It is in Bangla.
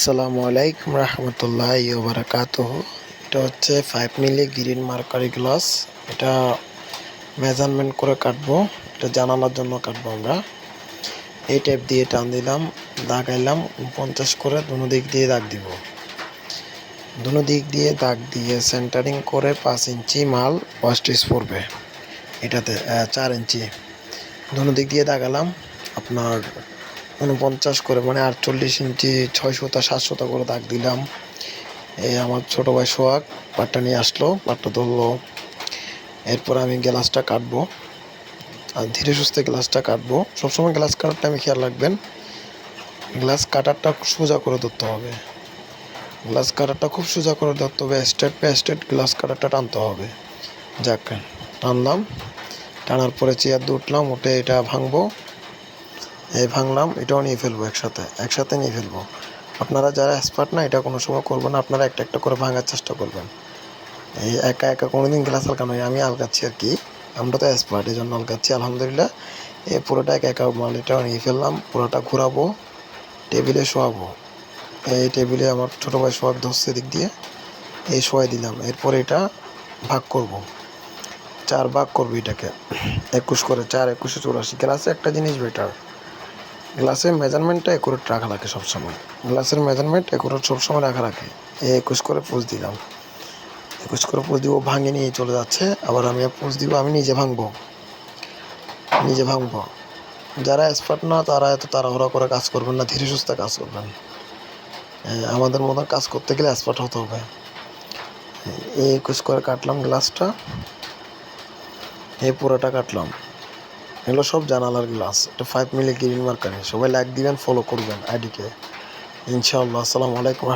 আসসালামু আলাইকুম রহমতুল্লাহ বারাকাত এটা হচ্ছে five milli green mercury glass এটা মেজারমেন্ট করে কাটবো, এটা জানালার জন্য কাটবো আমরা। এই টাইপ দিয়ে টান দিলাম দাগাইলাম পঞ্চাশ করে দুনো দিক দিয়ে দাগ দিব। দুনো দিক দিয়ে দাগ দিয়ে সেন্টারিং করে পাঁচ ইঞ্চি মাল ওয়াস্টিস পড়বে এটাতে চার ইঞ্চি। দুনো দিক দিয়ে দাগালাম, আপনার উনপঞ্চাশ করে মানে আটচল্লিশ ইঞ্চি ছয়শোটা সাতশোটা করে দাগ দিলাম। এই আমার ছোট ভাই সোহাগ পাটটা নিয়ে আসলো, পাটটা ধরলো। এরপর আমি গ্লাসটা কাটবো, আর ধীরে সুস্থে গ্লাসটা কাটবো। সবসময় গ্লাস কাটারটা আমি খেয়াল রাখবেন, গ্লাস কাটারটা সোজা করে ধরতে হবে। গ্লাস কাটারটা খুব সোজা করে ধরতে হবে স্টেট বাই স্টেট গ্লাস কাটারটা টানতে হবে। যাক, টানলাম, টানার পরে চেয়ার দিয়ে উঠলাম, উঠে এটা ভাঙবো। এই ভাঙলাম, এটাও নিয়ে ফেলব একসাথে একসাথে নিয়ে ফেলব। আপনারা যারা এক্সপার্ট না, এটা কোনো সময় করবেন না, আপনারা একটা একটা করে ভাঙার চেষ্টা করবেন। এই একা একা কোনো দিন গ্লাস আলকানো আমি আলগাচ্ছি আর কি, আমরা তো এক্সপার্ট এই জন্য আলগাচ্ছি, আলহামদুলিল্লাহ। এই পুরোটা একা একা মাল এটাও নিয়ে ফেললাম, পুরোটা ঘোরাবো, টেবিলে শোয়াবো। এই টেবিলে আমার ছোটো ভাই শোয়াক ধরছে দিক দিয়ে, এই শোয়াই দিলাম, এরপর এটা ভাগ করব। চার ভাগ করব এটাকে, একুশ করে, চার একুশে চৌরাশি গ্লাসে একটা জিনিস বেটার গ্লাসের মেজারমেন্টটা একুরেট রাখা লাগে সবসময়। গ্লাসের মেজারমেন্ট একুরেট সবসময় রাখা রাখে এই একুশ করে পোজ দিলাম। একুশ করে পোজ দিব ভাঙে নিয়ে চলে যাচ্ছে। আবার আমি পোজ দিব, আমি নিজে ভাঙবো। নিজে ভাঙবো। যারা এক্সপার্ট না, তারা এত তাড়াহুড়া করে কাজ করবেন না, ধীরে সুস্থে কাজ করবেন। আমাদের মতন কাজ করতে গেলে এক্সপার্ট হতে হবে। এই একুশ করে কাটলাম গ্লাসটা এই পুরোটা কাটলাম। এগুলো সব জানালার গ্লাস এটা ফাইভ মিলি গ্রিন মার্কারে সবাই লাইক দিবেন ফলো করবেন। আইডিকে। ইনশাআল্লাহ। আসসালামু আলাইকুম।